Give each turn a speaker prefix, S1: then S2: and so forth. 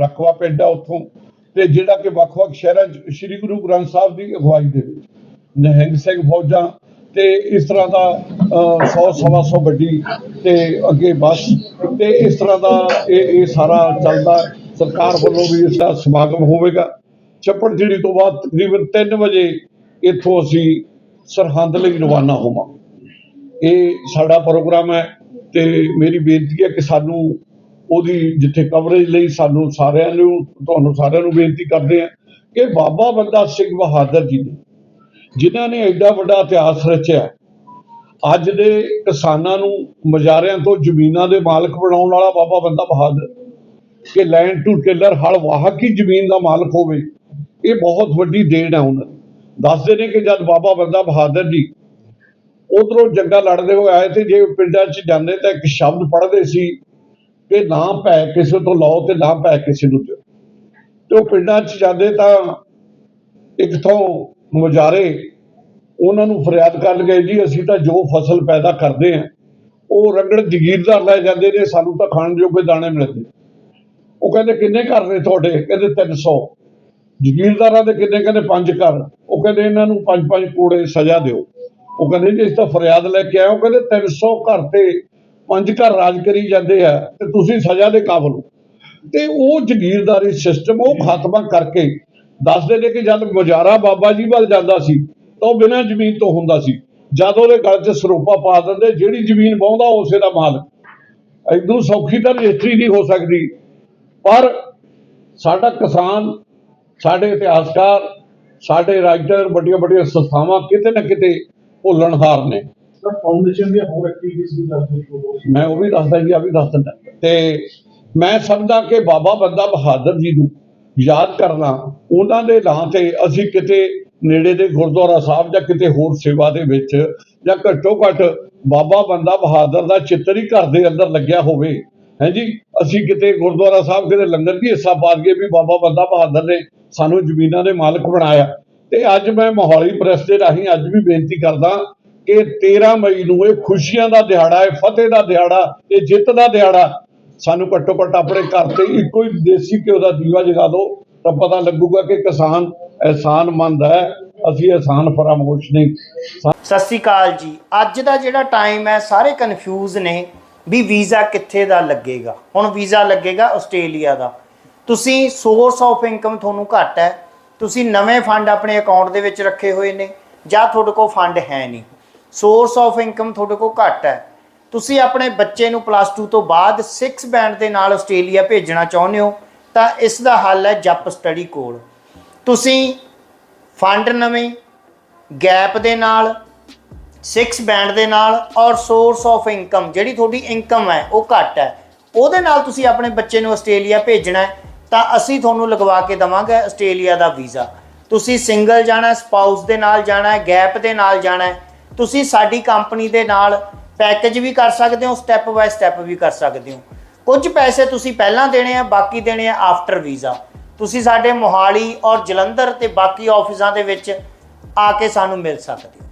S1: ਵੱਖ-ਵੱਖ ਪਿੰਡ ਆ ਉੱਥੋਂ। ਤੇ ਜਿਹੜਾ ਕਿ ਵੱਖ-ਵੱਖ ਸ਼ਹਿਰਾਂ 'ਚ ਸ੍ਰੀ ਗੁਰੂ ਗ੍ਰੰਥ ਸਾਹਿਬ ਦੀ ਅਗਵਾਈ ਦੇ ਵਿੱਚ ਨਿਹੰਗ ਸਿੰਘ ਫੌਜਾਂ ਤੇ ਇਸ ਤਰ੍ਹਾਂ ਦਾ 100 ਸਵਾ ਸੌ ਗੱਡੀ ਤੇ ਅੱਗੇ ਬੱਸ ਤੇ ਇਸ ਤਰ੍ਹਾਂ ਦਾ ਇਹ ਇਹ ਸਾਰਾ ਚੱਲਦਾ। ਸਰਕਾਰ ਵੱਲੋਂ ਵੀ ਇਸ ਦਾ ਸਮਾਗਮ ਹੋਵੇਗਾ। ਚੱਪੜ ਜਿਹੜੀ ਤੋਂ ਬਾਅਦ ਤਕਰੀਬਨ 3 ਵਜੇ ਇੱਥੋਂ ਅਸੀਂ ਸਰਹੰਦ ਲਈ ਰਵਾਨਾ ਹੋਵਾਂ। ਇਹ ਸਾਡਾ ਪ੍ਰੋਗਰਾਮ ਹੈ ਤੇ ਮੇਰੀ ਬੇਨਤੀ ਹੈ ਕਿ ਸਾਨੂੰ ਉਹਦੀ ਜਿੱਥੇ ਕਵਰੇਜ ਲਈ ਸਾਨੂੰ ਸਾਰਿਆਂ ਨੂੰ, ਤੁਹਾਨੂੰ ਸਾਰਿਆਂ ਨੂੰ ਬੇਨਤੀ ਕਰਦੇ ਹਾਂ ਕਿ ਬਾਬਾ ਬੰਦਾ ਸਿੰਘ ਬਹਾਦਰ ਜੀ ਨੇ, ਜਿਨ੍ਹਾਂ ਨੇ ਐਡਾ ਵੱਡਾ ਇਤਿਹਾਸ ਰਚਿਆ, ਅੱਜ ਦੇ ਕਿਸਾਨਾਂ ਨੂੰ ਮਜ਼ਾਰਿਆਂ ਤੋਂ ਜ਼ਮੀਨਾਂ ਦੇ ਮਾਲਕ ਬਣਾਉਣ ਵਾਲਾ ਬਾਬਾ ਬੰਦਾ ਬਹਾਦਰ, ਕਿ ਲੈਂਡ ਟੂ ਟੇਲਰ ਹਲ ਵਾਹਕ ਹੀ ਜ਼ਮੀਨ ਦਾ ਮਾਲਕ ਹੋਵੇ, ਇਹ ਬਹੁਤ ਵੱਡੀ ਦੇਣ ਹੈ ਉਹਨਾਂ ਦੱਸਦੇ ਨੇ ਕਿ ਜਦ ਬਾਬਾ ਬੰਦਾ ਬਹਾਦਰ ਜੀ ਉਧਰੋਂ ਜੰਗਾਂ ਲੜਦੇ ਹੋਏ ਆਏ ਤੇ ਜੇ ਪਿੰਡਾਂ 'ਚ ਜਾਂਦੇ ਤਾਂ ਇੱਕ ਸ਼ਬਦ ਪੜ੍ਹਦੇ ਸੀ ਕਿ ਨਾ ਪੈ ਕਿਸੇ ਤੋਂ ਲਓ ਤੇ ਨਾ ਪੈ ਕਿਸੇ ਨੂੰ ਦਿਓ। ਤੇ ਉਹ ਪਿੰਡਾਂ 'ਚ ਜਾਂਦੇ ਤਾਂ ਇੱਕ ਤੋਂ ਮੁਜਾਰੇ ਉਹਨਾਂ ਨੂੰ ਫਰਿਆਦ ਕਰਨ ਗਏ, ਜੀ ਅਸੀਂ ਤਾਂ ਜੋ ਫਸਲ ਪੈਦਾ ਕਰਦੇ ਹਾਂ, ਉਹ ਰੰਗੜ ਜਗੀਰਦਾਰ ਲੈ ਜਾਂਦੇ ਨੇ, ਸਾਨੂੰ ਤਾਂ ਖਾਣ ਜੋਗੇ ਦਾਣੇ ਮਿਲਦੇ। ਉਹ ਕਹਿੰਦੇ, ਕਿੰਨੇ ਘਰ ਨੇ ਤੁਹਾਡੇ? ਕਹਿੰਦੇ 300 ਜਗੀਰਦਾਰਾਂ ਦੇ ਕਿੰਨੇ? ਕਹਿੰਦੇ, ਪੰਜ ਘਰ। ਉਹ ਕਹਿੰਦੇ, ਇਹਨਾਂ ਨੂੰ ਪੰਜ ਪੰਜ ਕੋੜੇ ਸਜ਼ਾ ਦਿਓ। ਉਹ ਕਹਿੰਦੇ, ਜੀ ਇਸ ਤਾਂ ਫਰਿਆਦ ਲੈ ਕੇ ਆਏ ਹੋ, ਕਹਿੰਦੇ 300 ਘਰ ਤੇ ਪੰਜ ਘਰ ਰਾਜ ਕਰੀ ਜਾਂਦੇ ਆ ਤੇ ਤੁਸੀਂ ਸਜ਼ਾ ਦੇ ਕਾਬਲ ਹੋ। ਤੇ ਉਹ ਜਗੀਰਦਾਰੀ ਸਿਸਟਮ ਉਹ ਖਾਤਮਾ ਕਰਕੇ ਦੱਸਦੇ ਨੇ ਕਿ ਜਦ ਮੁਜਾਰਾ ਬਾਬਾ ਜੀ ਵੱਲ ਜਾਂਦਾ ਸੀ ਤਾਂ ਉਹ ਬਿਨਾਂ ਜ਼ਮੀਨ ਤੋਂ ਹੁੰਦਾ ਸੀ। ਜਦ ਉਹਦੇ ਗਲ 'ਚ ਸਰੋਪਾ ਪਾ ਦਿੰਦੇ, ਜਿਹੜੀ ਜ਼ਮੀਨ ਵਾਹੁੰਦਾ ਉਸੇ ਦਾ ਮਾਲਕ। ਇਦੋਂ ਸੌਖੀ ਤਾਂ ਰਜਿਸਟਰੀ ਨਹੀਂ ਹੋ ਸਕਦੀ। ਪਰ ਸਾਡਾ ਕਿਸਾਨ, ਸਾਡੇ ਇਤਿਹਾਸਕਾਰ, ਸਾਡੇ ਰਾਈਟਰ ਵੱਡੀਆਂ ਵੱਡੀਆਂ ਸੰਸਥਾਵਾਂ ਕਿਤੇ ਨਾ ਕਿਤੇ ਭੁੱਲਣਹਾਰ ਨੇ।
S2: ਸਰ ਫਾਊਂਡੇਸ਼ਨ ਦੀਆਂ ਹੋਰ ਐਕਟੀਵਿਟੀਜ਼ ਵੀ ਕਰਦੇ ਹੋ
S1: ਮੈਂ ਉਹ ਵੀ ਦੱਸਦਾ ਜੀ ਆ ਵੀ ਦੱਸ ਦਿੰਦਾ। ਤੇ ਮੈਂ ਸਮਝਦਾ ਕਿ ਬਾਬਾ ਬੰਦਾ ਬਹਾਦਰ ਜੀ ਨੂੰ ਯਾਦ ਕਰਨਾ, ਉਹਨਾਂ ਦੇ ਨਾਂ ਤੇ ਅਸੀਂ ਕਿਤੇ ਨੇੜੇ ਦੇ ਗੁਰਦੁਆਰਾ ਸਾਹਿਬ ਜਾਂ ਕਿਤੇ ਹੋਰ ਸੇਵਾ ਦੇ ਵਿੱਚ ਜਾਂ ਘੱਟੋ ਘੱਟ ਬਾਬਾ ਬੰਦਾ ਬਹਾਦਰ ਦਾ ਚਿੱਤਰ ਹੀ ਘਰ ਦੇ ਅੰਦਰ ਲੱਗਿਆ ਹੋਵੇ। ਹੈ ਜੀ? ਅਸੀਂ ਕਿਤੇ ਗੁਰਦੁਆਰਾ ਸਾਹਿਬ, ਕਿਤੇ ਲੰਗਰ ਦੀ ਹਿੱਸਾ ਪਾ ਦਈਏ ਵੀ ਬਾਬਾ ਬੰਦਾ ਬਹਾਦਰ ਨੇ ਸਾਨੂੰ ਜ਼ਮੀਨਾਂ ਦੇ ਮਾਲਕ ਬਣਾਇਆ। ਤੇ ਅੱਜ ਮੈਂ ਮੋਹਾਲੀ ਪ੍ਰੈਸ ਦੇ ਰਾਹੀਂ ਅੱਜ ਵੀ ਬੇਨਤੀ ਕਰਦਾ ਕਿ 13 ਮਈ ਨੂੰ ਇਹ ਖੁਸ਼ੀਆਂ ਦਾ ਦਿਹਾੜਾ ਹੈ ਫਤਿਹ ਦਾ ਦਿਹਾੜਾ, ਇਹ ਜਿੱਤ ਦਾ ਦਿਹਾੜਾ ਸਾਨੂੰ ਘੱਟੋ ਘੱਟ ਆਪਣੇ ਘਰ ਤੇ ਇੱਕੋ ਹੀ ਦੇਸੀ ਘਿਓ ਦਾ ਦੀਵਾ ਜਗਾ ਦਿਓ। ਤਾਂ ਪਤਾ ਲੱਗੂਗਾ ਕਿ ਕਿਸਾਨ ਅਹਿਸਾਨਮੰਦ ਹੈ, ਅਸੀਂ ਅਹਿਸਾਨ ਫਰਾਮੋਸ਼ ਨਹੀਂ।
S3: ਸਤਿ ਸ੍ਰੀ ਅਕਾਲ ਜੀ। ਅੱਜ ਦਾ ਜਿਹੜਾ ਟਾਈਮ ਹੈ, ਸਾਰੇ ਕਨਫਿਊਜ਼ ਨੇ ਵੀ ਵੀਜ਼ਾ ਕਿੱਥੇ ਦਾ ਲੱਗੇਗਾ। ਹੁਣ ਵੀਜ਼ਾ ਲੱਗੇਗਾ ਆਸਟ੍ਰੇਲੀਆ ਦਾ। ਤੁਸੀਂ ਸੋਰਸ ਆਫ ਇਨਕਮ ਤੁਹਾਨੂੰ ਘੱਟ ਹੈ। ਤੁਸੀਂ ਨਵੇਂ ਫੰਡ ਆਪਣੇ ਅਕਾਊਂਟ ਦੇ ਵਿੱਚ ਰੱਖੇ ਹੋਏ ਨੇ, ਜਾਂ ਤੁਹਾਡੇ ਕੋਲ ਫੰਡ ਹੈ ਨਹੀਂ। ਸੋਰਸ ਆਫ ਇਨਕਮ ਤੁਹਾਡੇ ਕੋਲ ਘੱਟ ਹੈ। ਤੁਸੀਂ ਆਪਣੇ ਬੱਚੇ ਨੂੰ ਪਲੱਸ 2 ਤੋਂ ਬਾਅਦ 6 ਬੈਂਡ ਦੇ ਨਾਲ ਆਸਟ੍ਰੇਲੀਆ ਭੇਜਣਾ ਚਾਹੁੰਦੇ ਹੋ, ਤਾਂ ਇਸ ਦਾ ਹੱਲ ਹੈ ਜੱਪ ਸਟੱਡੀ ਕੋਲ। ਤੁਸੀਂ ਫੰਡ ਨਵੇਂ ਗੈਪ ਦੇ ਨਾਲ 6 ਬੈਂਡ ਦੇ ਨਾਲ ਔਰ ਸੋਰਸ ਆਫ ਇਨਕਮ ਜਿਹੜੀ ਤੁਹਾਡੀ ਇਨਕਮ ਹੈ, ਉਹ ਘੱਟ ਹੈ। ਉਹਦੇ ਨਾਲ ਤੁਸੀਂ ਆਪਣੇ ਬੱਚੇ ਨੂੰ ਆਸਟ੍ਰੇਲੀਆ ਭੇਜਣਾ ਹੈ, ਤਾਂ ਅਸੀਂ ਤੁਹਾਨੂੰ ਲਗਵਾ ਕੇ ਦਵਾਂਗੇ ਆਸਟ੍ਰੇਲੀਆ ਦਾ ਵੀਜ਼ਾ। ਤੁਸੀਂ ਸਿੰਗਲ ਜਾਣਾ ਸਪਾਊਸ ਦੇ ਨਾਲ ਜਾਣਾ ਹੈ ਗੈਪ ਦੇ ਨਾਲ ਜਾਣਾ ਹੈ ਤੁਸੀਂ ਸਾਡੀ ਕੰਪਨੀ ਦੇ ਨਾਲ ਪੈਕੇਜ ਵੀ ਕਰ ਸਕਦੇ ਹੋ ਸਟੈਪ ਬਾਏ ਸਟੈਪ ਵੀ ਕਰ ਸਕਦੇ ਹੋ। ਕੁਝ ਪੈਸੇ ਤੁਸੀਂ ਪਹਿਲਾਂ ਦੇਣੇ ਆ, ਬਾਕੀ ਦੇਣੇ ਆ ਆਫਟਰ ਵੀਜ਼ਾ। ਤੁਸੀਂ ਸਾਡੇ ਮੋਹਾਲੀ ਔਰ ਜਲੰਧਰ ਤੇ ਬਾਕੀ ਆਫਿਸਾਂ ਦੇ ਵਿੱਚ ਆ ਕੇ ਸਾਨੂੰ ਮਿਲ ਸਕਦੇ ਹੋ।